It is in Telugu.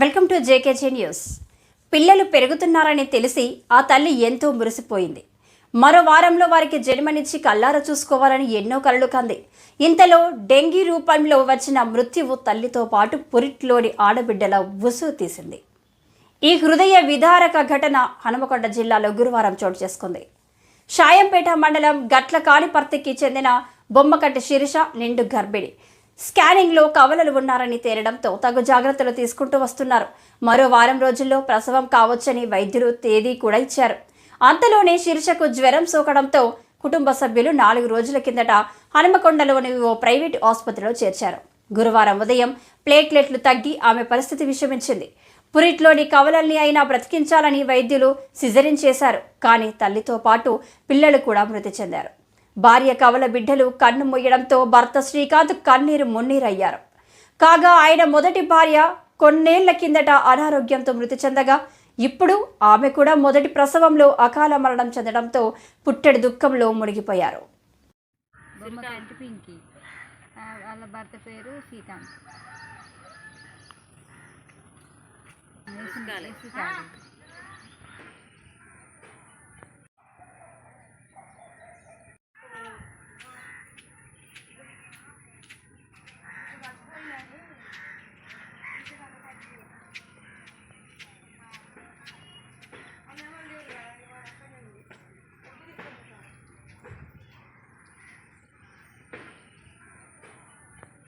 Welcome to JKG news. పిల్లలు పెరుగుతున్నారని తెలిసి ఆ తల్లి ఎంతో మురిసిపోయింది. మరో వారంలో వారికి జన్మనిచ్చి కల్లార చూసుకోవాలని ఎన్నో కలలు కంది. ఇంతలో డెంగీ రూపంలో వచ్చిన మృత్యువు తల్లితో పాటు పురిట్లోని ఆడబిడ్డల ఉసుగు తీసింది. ఈ హృదయ విదారక ఘటన హనుమకొండ జిల్లాలో గురువారం చోటు చేసుకుంది. షాయంపేట మండలం గట్ల కాణిపర్తికి చెందిన బొమ్మకట్టి శిరీష నిండు గర్భిణి. స్కానింగ్లో కవలలు ఉన్నారని తేలడంతో తగు జాగ్రత్తలు తీసుకుంటూ వస్తున్నారు. మరో వారం రోజుల్లో ప్రసవం కావచ్చని వైద్యులు తేదీ కూడా ఇచ్చారు. అంతలోనే శీర్షకు జ్వరం సోకడంతో కుటుంబ సభ్యులు నాలుగు రోజుల కిందట హనుమకొండలోని ఓ ప్రైవేట్ ఆసుపత్రిలో చేర్చారు. గురువారం ఉదయం ప్లేట్లెట్లు తగ్గి ఆమె పరిస్థితి విషమించింది. పురిట్లోని కవలల్ని అయినా బ్రతికించాలని వైద్యులు సిజరిన్ చేశారు. కానీ తల్లితో పాటు పిల్లలు కూడా మృతి చెందారు. భార్య కవల బిడ్డలు కన్ను మూయడంతో భర్త శ్రీకాంత్ కన్నీరు మున్నీరయ్యారు. కాగా ఆయన మొదటి భార్య కొన్నేళ్ళ కిందట అనారోగ్యంతో మృతి చెందగా ఇప్పుడు ఆమె కూడా మొదటి ప్రసవంలో అకాల మరణం చెందడంతో పుట్టెడు దుఃఖంలో మునిగిపోయారు. వాళ్ళ భర్త పేరు నేసికాలి.